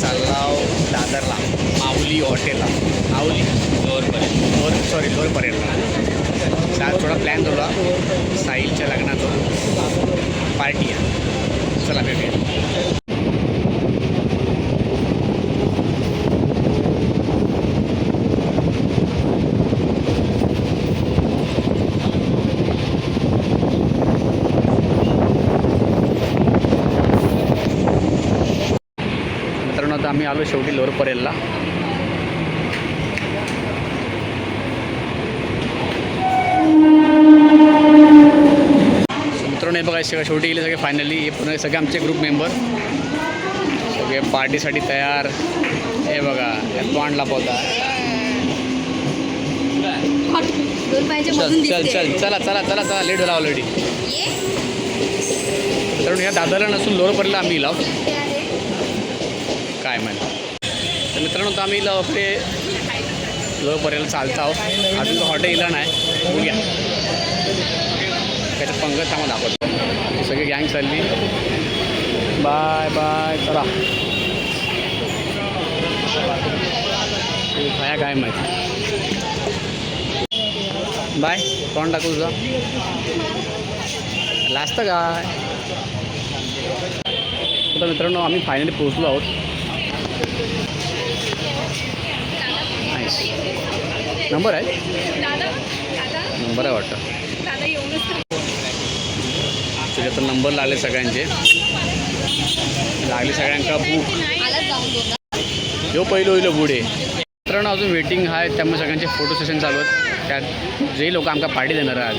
चाललाव दादरला माऊली हॉटेलला. माऊली लोअरपर्यंत lower sorry लोअरपर्यंत आज थोडा प्लॅन झाला साहिलच्या लग्नाचा पार्टी आहे. चला भेटूया मित्रांनो आता आम्ही आलो शेवटी लोअर परेलला. मित्रांनो हे बघा सगळं शेवटी गेले सगळे फायनली हे पुन्हा सगळे आमचे ग्रुप मेंबर सगळे पार्टीसाठी तयार. हे बघा तोंड लापवता चल चल. चल चला चला चला चला लेट झाला ऑलरेडी. मित्रांनो या दादाला नसून लोअर परेलला आम्ही लाव आहे. तर मित्रांनो तर आम्ही लवकडे लोपर्यंत चालत आहोत. अजून तो हॉटेल इला नाही. बघूया. त्याच्यात पंगत आम्हाला दाखवतो. सगळी गँग चालली. बाय बाय चला. हे काय माहिती बाय कोण टाकू तुझा? लास्ट काय तर मित्रांनो आम्ही फायनली पोहोचलो आहोत. नंबर आहे? नंबर आहे वाटतं. त्याच्यात नंबर लागले सगळ्यांचे. लागले सगळ्यांका बुक. ह्यो पहिलं होईल पुढे मित्रांनो अजून वेटिंग आहे. त्यामुळे सगळ्यांचे फोटो सेशन चालू आहेत. त्यात जे लोक आमका पार्टी देणार आज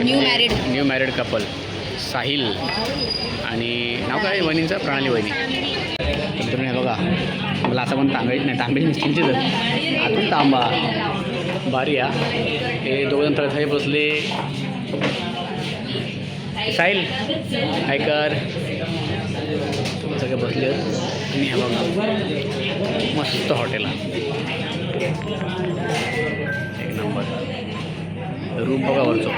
New married. New married couple Sahil. आणि नाव काय आहे वहिनींचं? प्रणाली वहिनी. तुम्ही हे बघा मला असं पण तांबे नाही तांबे निश्चितच आहेत आतून तांबा. भारी या हे. दोघं तर हे बसले. साहिल ऐकर सगळे बसले. आणि हे बघा मस्त हॉटेल एक नंबर. रूम बघा वरचो.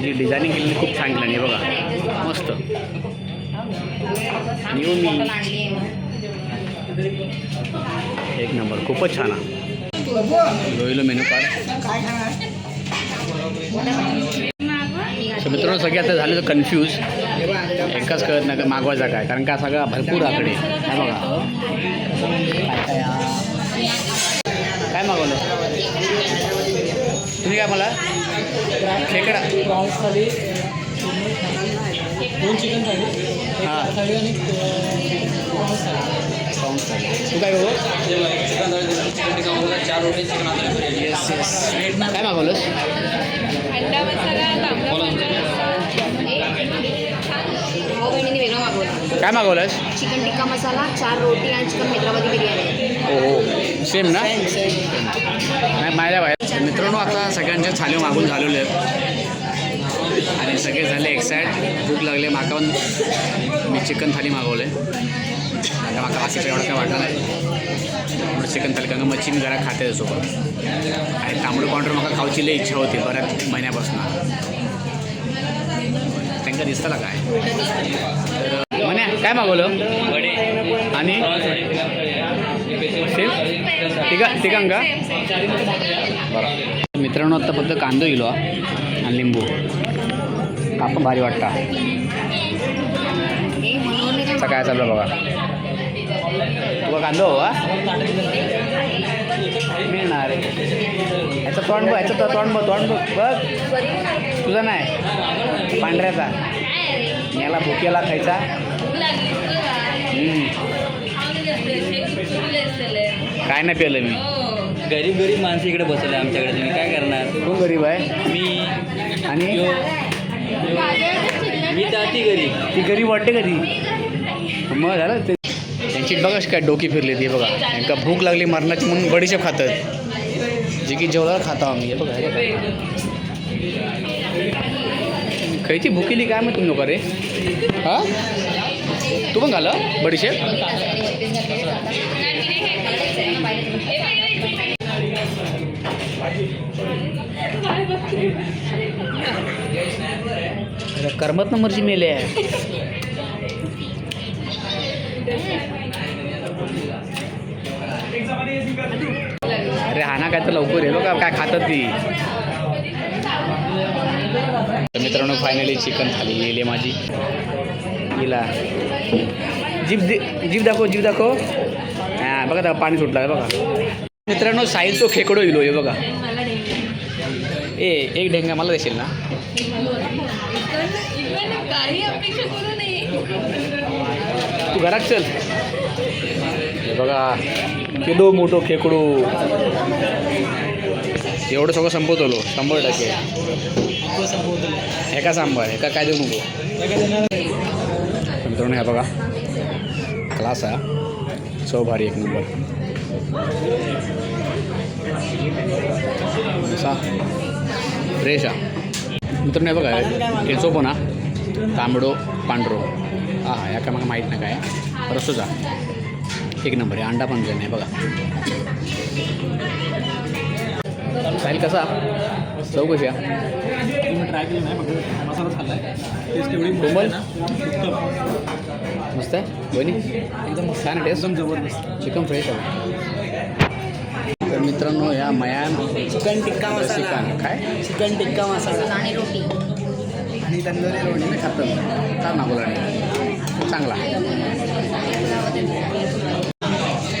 जी डिझायनिंग केलेली खूप छान केली बघा. मस्त. न्यू मी एक नंबर खूपच छान आहे. रोहिलो मेनू कार्ड मित्रांनो सगळे आता झाले तर कन्फ्यूज एकाच कळत नाही का मागवायचा काय? कारण का सगळा भरपूर आकडे काय बघा. काय मागवलं? तुम्ही काय मला खेकडा. प्रॉन्स थाली दोन चिकन एक हां. थाली आणि प्रॉन्स थाली तू काय बघू चिकन थाली चिकन चार रोटी चिकन आता येस येस काय मागवलंस अंडा मसाला मागवलं. काय मागवलंस? चिकन टिक्का मसाला चार रोटी आणि चिकन हैदराबादी बिर्याणी. हो हो. सेम ना? नाही माझ्या बाहेर मित्रांनो आता सगळ्यांचे थाली मागून झालेले आहेत आणि सगळे झाले एक्साइट भूक लागले माका पण मी चिकन थाली मागवले आता माका बाकीचं एवढं काय वाटलं नाही. चिकन थाली कारण का मच्छी मी घरात खाते सोबत आणि तांबडं पांढरं मला खाऊची लई इच्छा होती बऱ्याच महिन्यापासून. त्यांना दिसतं काय? म्हणे काय मागवलं? आणि? सेम? तिघा तिघांका? बरं. मित्रांनो आता फक्त कांदो इलो आणि लिंबू. काप भारी वाटता. काय चाललं बघा. तुला कांदो हवा मिळणार याचं तोंड बघ याचं तोंड बघ तोंड बघ. बघ. तुझा नाही. पांढऱ्याचा. याला भुकेला खायचा. काय नाही प्यालं मी. हो. गरीब गरीब माणसं इकडे बसवले आमच्याकडे. तुम्ही काय करणार? कोण गरीब आहे. मी आणि? मी जाती गरीब. ती गरीब वाटते कधी? मग झालं ते. त्यांची बघा काय डोकी फिरली ती बघा. त्यांना भूक लागली मरणाची म्हणून बडीशेप खातात. जे की जेवढा खातो आम्ही. हे बघा हे बघा. खयची भुकेली काय मग तुम्ही लोक रे? हा? तू पण घालं बडीशेप? करमत नंबरची मेले. आहे अरे हा ना काय तर लवकर येलो का? काय खातात ती? तर मित्रांनो फायनली चिकन थाली येईल माझी. हिला. जीभ दे जीप दाखव जीभ दाखव. हां बघा पाणी सुटलं आहे बघा. मित्रांनो तो खेकडो इलो हे बघा. ए एक ढेंगा मला देशील ना. तू घरात चल. हे बघा किलो मोठो खेकडू. एवढं सगळं संपवतो लो शंभर टक्के. एका सांबार एका काय देऊ नको. मित्रांनो ह्या बघा. क्लास आहे चव भारी एक नंबर असा फ्रेश हा मित्रांनो हे बघा केचो पण हा तांबडो पांढरो. हा हा या का मला माहीत नाही काय. रसोचा एक नंबर आहे अंडा पण आहे बघा. साहिल कसा? चव कशी आहे ट्राय केलं नाही मसाला खाल्लाय. टेस्ट एवढी मस्त आहे. बनी एकदम छान टेस्ट एकदम जबरदस्त. चिकन फ्रेश आहे. तर मित्रांनो या मयान चिकन टिक्का चिकन काय? चिकन टिक्का मसाला. आणि रोटी. आणि तंदुरी रोटी मी खातात का नागोला चांगला.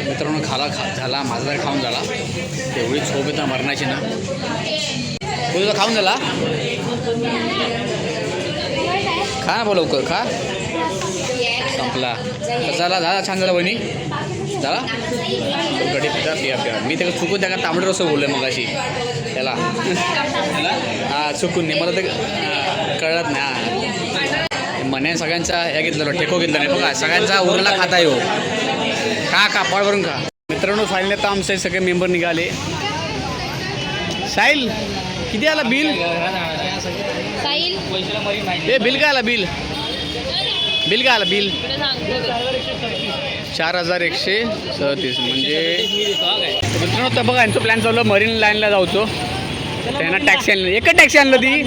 मित्रांनो खाला खा झाला. माझा जर खाऊन झाला. तेवढी झोप येतं मरणाची ना. तुझं खाऊन झाला? खा ना लवकर खा. संपला. तर चला झाला छान झाला बहिणी झाला गडी पिता पिया पिया मी त्याला चुकून त्या तांबडे रसं बोललो मग अशी त्याला. हा चुकून नाही. मला ते कळत नाही हा. मने सगळ्यांचा हे घेतलं टेको घेतलं नाही. बघा सगळ्यांचा उरला खाता येऊ खा पाड भरून खा. मित्रांनो फायनली आता आमचे सगळे मेंबर निघाले. साहिल किती आला बिल? साईल ए बिल काय आला बिल? बिल काय आला बिल चार हजार एकशे सदतीस म्हणजे तर मित्रांनो तर बघा यांचं प्लॅन चालू मरीन लाईनला जाऊचो. त्यांना टॅक्सी आणलं. एकच टॅक्सी आणलं ती.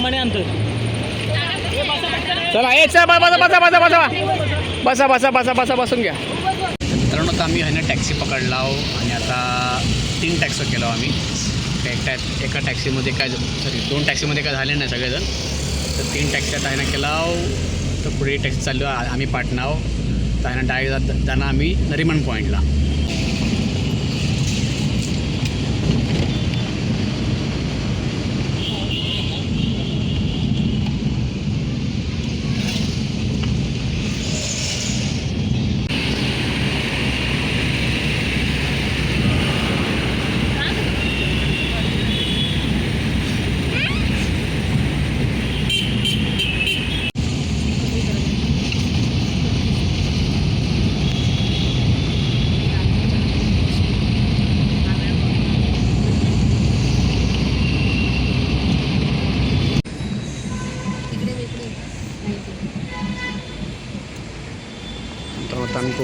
चला ए चला बसा बसा बसा बसा बसा. बसा बसा बसा बसून घ्या. मित्रांनो तर आम्ही ह्यानं टॅक्सी पकडला आहो आणि आता तीन टॅक्सी केलो आम्ही. एका एका टॅक्सीमध्ये काय सॉरी दोन टॅक्सीमध्ये काय झाले नाही सगळेजण. तर तीन टॅक्सी आता ह्यानं केला आहो तर पुढे टॅक्सी चाललो आ- आम्ही पाटणाव त्यांना डायरेक्ट जात डायरेक्ट आम्ही नरिमन पॉईंटला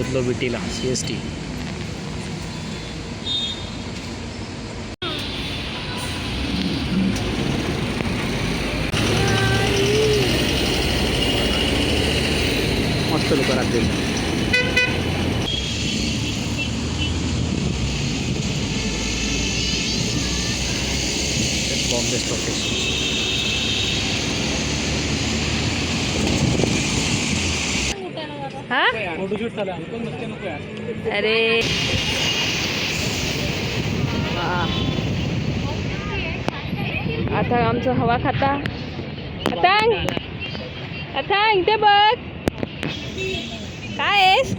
বিপ্লবী টিলা সিএসটি। মস্ত লোকের জন্য अरे. आता आमचं हवा खाता. अथांग. अथांग ते बघ. काय आहेस?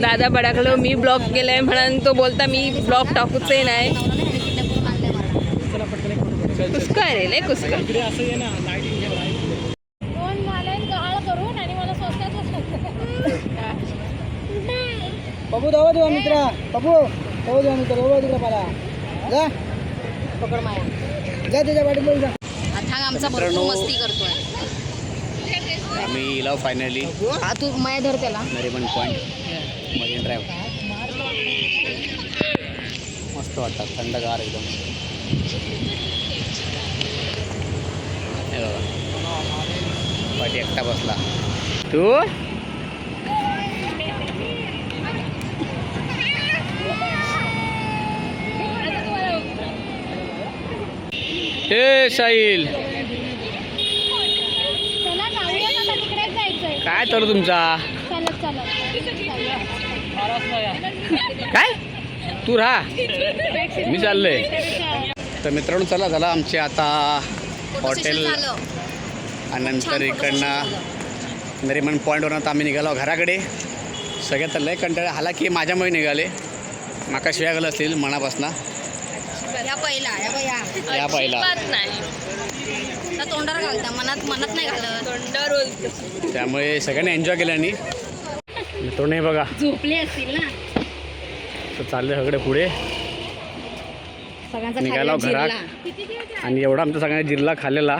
दादा बडाकलो मी ब्लॉक केलाय म्हणून तो बोलता मी ब्लॉक टाकूच नाही कुसका रे लय कुसका इकडे असं आहे ना लाईटिंग घे lighting. दोन घालायन गहाळ करून आणि मला स्वस्तात बाबू धावा देवा मित्रा. बाबू धावा देवा मित्र. बाबू तिकडे मला. जा. पकड माया. जा त्याच्या वाटेत जा. अथांग आमचा भरपूर मस्ती करतोय. आम्ही इलाव फायनली हा तू माया धर त्याला. नरिमन पॉईंट मरीन ड्राईव्ह मस्त वाटतात थंडगार एकदम. हे बघा. पाठी एकटा बसला. तू? ए साहिल. चला काय तर तुमचा? काय? तू राहा. मी चाललोय. तर मित्रांनो चला झाला आमचे आता हॉटेल आणि नंतर इकडनं नरीमन पॉईंटवरून आता आम्ही निघालो घराकडे. सगळ्यात लय कंटाळा हाला की माझ्यामुळे निघाले. माका शिव्या गेलं असतील मनापासनं. ह्या पहिला ह्या बघ या पहिला. अजिबात नाही. तोंडावर घालता मनात मनात नाही घालत. तोंडावर बोलतो. त्यामुळे सगळ्यांनी एन्जॉय केलं आणि मित्रांनो हे बघा. झोपले असतील ना? तर चाललं सगळे पुढे. सगळ्यांचा निघाला घरात. जिरला. आणि एवढा आमचा सगळ्यांना जिरला खाल्लेला.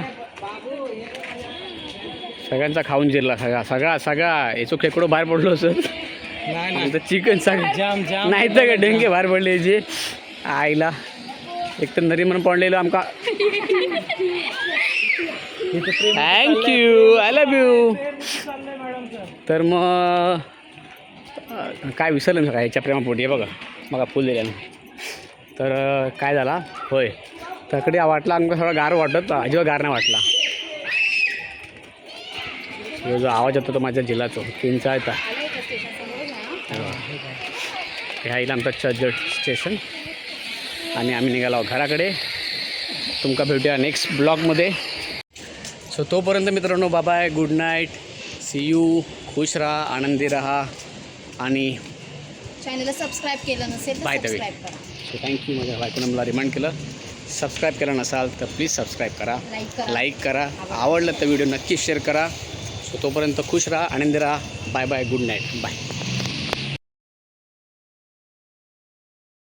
सगळ्यांचा खाऊन जिरला सगळा. सगळा सगळा. याचो खेकडो बाहेर पडलो असत आमचं चिकन सगळं. जाम जाम. नाही तर का डेंगे बाहेर पडले जे आईला. एक तर नरीमन पडलेलो आमका. थँक्यू आय लव्ह यू तर मग काय विसरलं मी सगळं याच्या प्रेमापोटी हे बघा. बघा फुल दिल्यानं तर काय झाला? होय. तकडे वाटला आमका थोडा गार वाटत अजिबात गार नाही वाटला. जो आवाज येतो तो माझ्या जिल्ह्याचो किंचा येता ह्या आमचा चर्चगड स्टेशन. आणि आम्ही निघालो घराकडे. तुमका भेटूया नेक्स्ट ब्लॉगमध्ये सो तोपर्यंत मित्रांनो बाबाय गुड नाईट सी यू खुश राहा आनंदी राहा आणि चॅनलला सबस्क्राईब केलं नसेल. सबस्क्राईब करा. सो थँक्यू माझ्या बायकोनं मला रिमाइंड केलं. सबस्क्राईब केलं नसाल तर प्लीज सबस्क्राईब करा. लाईक करा. लाईक करा. आवडलं तर. व्हिडिओ नक्की शेअर करा. सो तोपर्यंत खुश राहा आनंदी राहा. Bye bye good night bye